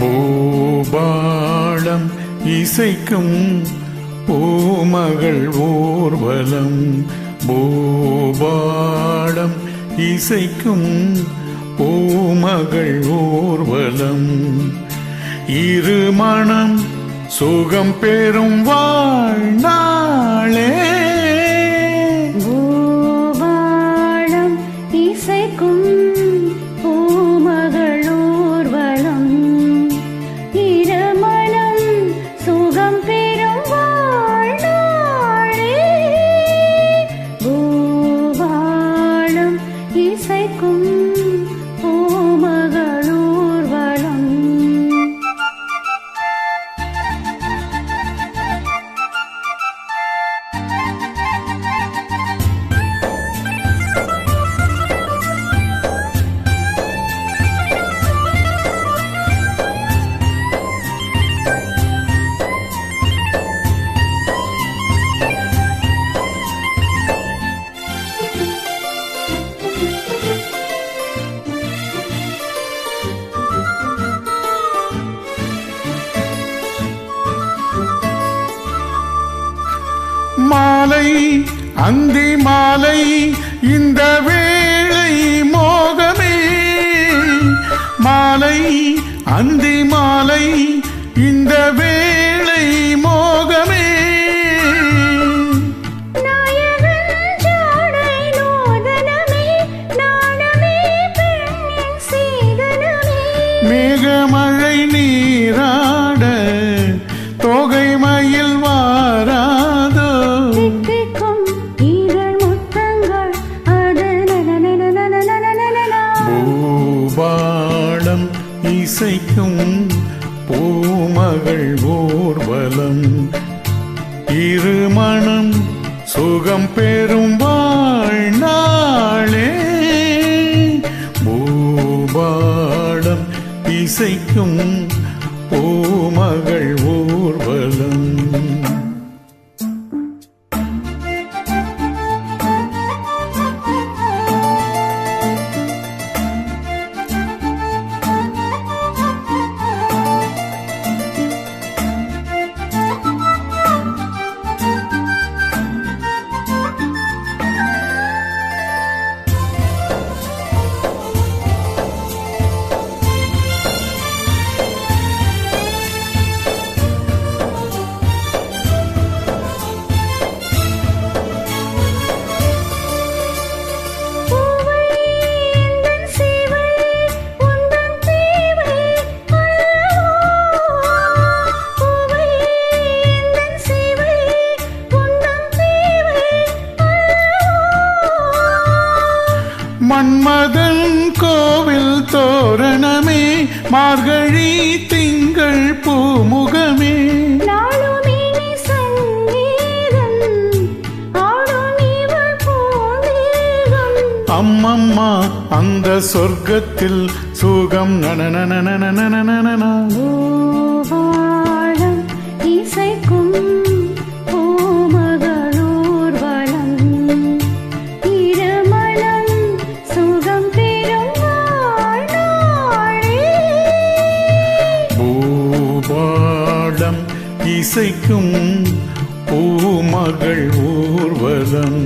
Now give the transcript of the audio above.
பூபாளம் இசைக்கும் பூமகள் ஊர்வலம். பூபாளம் இசைக்கும் பூமகள் ஊர்வலம். இருமணம் சுகம் பெறும் வாழ்நாளே பூபாளம் இசைக்கும் பூமகளூர்வலம் மாலை அந்தி மாலை இந்த வேளை மோகமே. மாலை அந்தி மாலை இந்த வேளை மோகமே. மேகமழை நீராட சிரிக்கும் பூமகள் ஊர்வலம். இருமணம் சுகம் பெறும் வாழ்நாளே. பூபாடம் இசைக்கும் மன்மதன் கோவில் தோரணமே மார்கழி திங்கள் பூமுகமே. அம்மம்மா அந்த சொர்க்கத்தில் சுகம் நனநனநனநனநனநன பூவாழம் பூபாடம் இசைக்கும் பூமகள் ஊர்வலம்.